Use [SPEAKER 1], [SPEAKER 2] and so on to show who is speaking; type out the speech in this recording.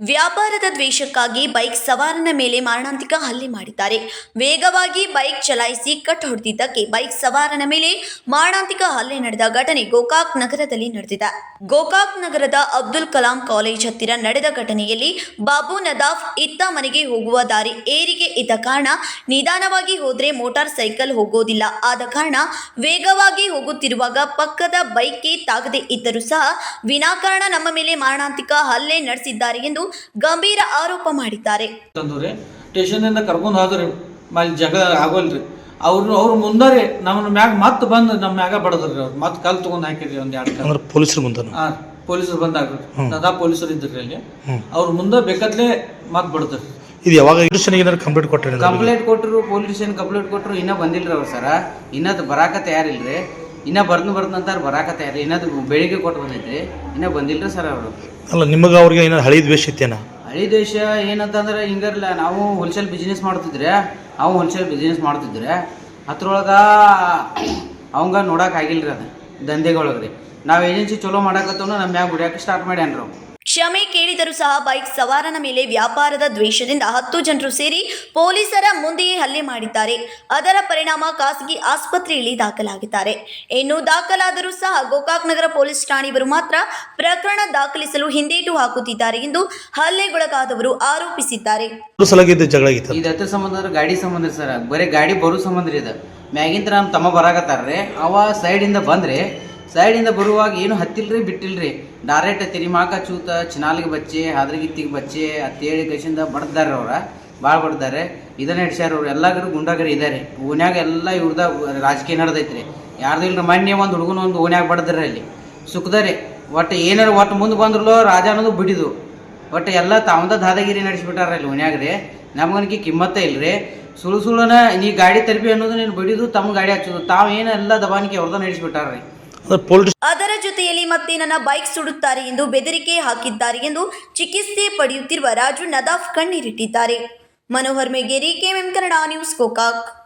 [SPEAKER 1] ವ್ಯಾಪಾರದ ದ್ವೇಷಕ್ಕಾಗಿ ಬೈಕ್ ಸವಾರನ ಮೇಲೆ ಮಾರಣಾಂತಿಕ ಹಲ್ಲೆ ಮಾಡಿದ್ದಾರೆ. ವೇಗವಾಗಿ ಬೈಕ್ ಚಲಾಯಿಸಿ ಕಟ್ ಹೊಡೆದಿದ್ದಕ್ಕೆ ಬೈಕ್ ಸವಾರನ ಮೇಲೆ ಮಾರಣಾಂತಿಕ ಹಲ್ಲೆ ನಡೆದ ಘಟನೆ ಗೋಕಾಕ್ ನಗರದಲ್ಲಿ ನಡೆದಿದೆ. ಗೋಕಾಕ್ ನಗರದ ಅಬ್ದುಲ್ ಕಲಾಂ ಕಾಲೇಜ್ ಹತ್ತಿರ ನಡೆದ ಘಟನೆಯಲ್ಲಿ ಬಾಬು ನದಾಫ್ ಇತ್ತ ಮನೆಗೆ ಹೋಗುವ ದಾರಿ ಏರಿಗೆ ಇದ್ದ ಕಾರಣ ನಿಧಾನವಾಗಿ ಹೋದ್ರೆ ಮೋಟಾರ್ ಸೈಕಲ್ ಹೋಗೋದಿಲ್ಲ. ಆದ ಕಾರಣ ವೇಗವಾಗಿ ಹೋಗುತ್ತಿರುವಾಗ ಪಕ್ಕದ ಬೈಕ್ಗೆ ತಾಗದೆ ಇದ್ದರೂ ಸಹ ವಿನಾಕಾರಣ ನಮ್ಮ ಮೇಲೆ ಮಾರಣಾಂತಿಕ ಹಲ್ಲೆ ನಡೆಸಿದ್ದಾರೆ ಎಂದು ಗಂಭೀರ ಆರೋಪ ಮಾಡಿದ್ದಾರೆ.
[SPEAKER 2] ಸ್ಟೇಷನ್ನಿಂದ ಕರ್ಕೊಂಡು ಹೋದ್ರಿ ಮೇಲೆ ಜಗ ಆಗೋಲ್ರಿ. ಅವ್ರು ಅವ್ರು ಮುಂದಾರಿ ನಮ್ಮ ಮ್ಯಾಗ ಮತ್ತೆ ಬಂದು ನಮ್ಮ ಮ್ಯಾಗ ಬಡದ್ರಿ ಅವ್ರು. ಮತ್ತೆ ಕಲ್ ತಗೊಂಡ್ ಹಾಕಿರಿ ಒಂದ್ ಎರಡು ಕಲ್
[SPEAKER 3] ಅಂದ್ರೆ ಪೊಲೀಸರು ಮುಂದೆ
[SPEAKER 2] ಹಾ ಪೊಲೀಸರು ಬಂದಾಗ್ರಿ. ಸದಾ ಪೊಲೀಸರು ಇದ್ರಿ ಅಲ್ಲಿ. ಅವ್ರ ಮುಂದೆ ಬೇಕಾದ್ಲೆ ಮತ್ತೆ ಬಡದ್ರಿ.
[SPEAKER 3] ಇದು ಯಾವಾಗ ಏನಾದ್ರು ಕಂಪ್ಲೇಂಟ್ ಕೊಟ್ಟರೆ
[SPEAKER 4] ಕಂಪ್ಲೇಂಟ್ ಕೊಟ್ಟರು ಪೊಲೀಸ್ ಸ್ಟೇಷನ್ ಕಂಪ್ಲೇಂಟ್ ಕೊಟ್ಟರು ಇನ್ನೂ ಬಂದಿಲ್ರಿ ಅವ್ರು ಸರ. ಇನ್ನದು ಬರಾಕ ತಯಾರಿಲ್ರಿ. ಇನ್ನ ಬರ್ದು ಬರ್ದು ಅಂತಾರ ಬರಾಕ ತಯಾರಿ. ಇನ್ನದು ಬೆಳಿಗ್ಗೆ ಕೊಟ್ಟು ಬಂದೈತ್ರಿ. ಇನ್ನ ಬಂದಿಲ್ರಿ ಸರ್ ಅವರು.
[SPEAKER 3] ಅಲ್ಲ, ನಿಮಗೆ ಅವ್ರಿಗೆ ಏನಾದ್ರು ಹಳಿ ದ್ವೇಷ ಇತ್ತೇನ
[SPEAKER 4] ಹಳಿ ದೇಶ ಏನಂತಂದ್ರೆ ಹಿಂಗಿರಲ್ಲ ನಾವು ಹೋಲ್ಸೇಲ್ ಬಿಸ್ನೆಸ್ ಮಾಡ್ತಿದ್ರೆ, ನಾವು ಹೋಲ್ಸೇಲ್ ಬಿಸ್ನೆಸ್ ಮಾಡ್ತಿದ್ರೆ, ಅದ್ರೊಳಗೆ ಅವಂಗ ನೋಡಕ್ ಆಗಿಲ್ರಿ ಅದು, ದಂಧೆಗೊಳಗ್ರಿ. ನಾವು ಏಜೆನ್ಸಿ ಚಲೋ ಮಾಡಕತ್ತವನು ನಮ್ಮ ಮ್ಯಾಗ ಸ್ಟಾರ್ಟ್ ಮಾಡ್ಯಾನ್ರಿ ಅವ್.
[SPEAKER 1] ಕ್ಷಮೆ ಕೇಳಿದರೂ ಸಹ ಬೈಕ್ ಸವಾರನ ಮೇಲೆ ವ್ಯಾಪಾರದ ದ್ವೇಷದಿಂದ ಹತ್ತು ಜನರು ಸೇರಿ ಪೊಲೀಸರ ಮುಂದೆಯೇ ಹಲ್ಲೆ ಮಾಡಿದ್ದಾರೆ. ಅದರ ಪರಿಣಾಮ ಖಾಸಗಿ ಆಸ್ಪತ್ರೆಯಲ್ಲಿ ದಾಖಲಾಗಿದ್ದಾರೆ. ಇನ್ನು ದಾಖಲಾದರೂ ಸಹ ಗೋಕಾಕ್ ನಗರ ಪೊಲೀಸ್ ಠಾಣೆಯವರು ಮಾತ್ರ ಪ್ರಕರಣ ದಾಖಲಿಸಲು ಹಿಂದೇಟು ಹಾಕುತ್ತಿದ್ದಾರೆ ಎಂದು ಹಲ್ಲೆಗೊಳಗಾದವರು ಆರೋಪಿಸಿದ್ದಾರೆ.
[SPEAKER 4] ಇದು ಸಂಬಂಧ ಗಾಡಿ ಸಂಬಂಧ ಸರ್. ಬರೀ ಗಾಡಿ ಬರೋ ಸಂಬಂಧ ಇದು ನಮ್ಮ ತಮ್ಮ ಬರಾಕತ್ತಾರ್ರಿ. ಅವ ಸೈಡಿಂದ ಬಂದ್ರೆ ಸೈಡಿಂದ ಬರುವಾಗ ಏನು ಹತ್ತಿಲ್ರಿ, ಬಿಟ್ಟಿಲ್ರಿ. ಡೈರೆಕ್ಟ್ ತಿರಿಮಾಕ, ಚೂತ, ಚಿನಾಲಿಗೆ ಬಚ್ಚೆ, ಹಾದ್ರಗಿತ್ತಿಗೆ ಬಚ್ಚೆ, ಅತ್ತೇಳಿ ಕೈಸಿಂದ ಬಡ್ದಾರ ಅವ್ರ. ಭಾಳ ಬಡ್ದಾರೆ ಇದನ್ನ ಹಿಡ್ಸ್ಯಾರ ಅವ್ರು. ಎಲ್ಲಾಗರು ಗುಂಡಾಗರು ಇದಾರೆ. ಓನ್ಯಾಗ ಎಲ್ಲ ಇವ್ರದ ರಾಜಕೀಯ ನಡೆದೈತ್ರಿ. ಯಾರ್ದು ಇಲ್ರಿ, ಮೊನ್ನೆ ಒಂದು ಹುಡುಗನ ಒಂದು ಓನ್ಯಾಗ ಬಡ್ದಾರ ಅಲ್ಲಿ. ಸುಖದರೆ. ಒಟ್ಟು ಏನಾರು ಒಟ್ಟು ಮುಂದೆ ಬಂದ್ರಲ್ಲೋ ರಾಜ ಅನ್ನೋದು ಬಿಡಿದು. ಒಟ್ಟು ಎಲ್ಲ ತಾವಂದ ದಾದಾಗಿರಿ ನಡೆಸಿಬಿಟ್ಟಾರ ಓನ್ಯಾಗ ರೀ ನಮಗನಿಗೆ ಕಿಮ್ಮತ್ತೇ ಇಲ್ರಿ. ಸುಳು ಸುಳುನ ನೀ ಗಾಡಿ ತಲುಪಿ ಅನ್ನೋದು ನೀನು ಬಿಡಿದು ತಮ್ಮ ಗಾಡಿ ಹಚ್ಚೋದು. ತಾವು ಎಲ್ಲ ದಬಾನಿಕೆ ಅವ್ರದ ನಡೆಸಿಬಿಟ್ಟಾರ್ರಿ.
[SPEAKER 3] ಅಂದ್ರೆ
[SPEAKER 1] ಜೊತೆಯಲ್ಲಿ ಮತ್ತೆ ನನ್ನ ಬೈಕ್ ಸುಡುತ್ತಾರೆ ಎಂದು ಬೆದರಿಕೆ ಹಾಕಿದ್ದಾರೆ ಎಂದು ಚಿಕಿತ್ಸೆ ಪಡೆಯುತ್ತಿರುವ Raju Nadaf ಕಣ್ಣೀರಿಟ್ಟಿದ್ದಾರೆ. Manohar Megeri KM Kannada news, Gokak.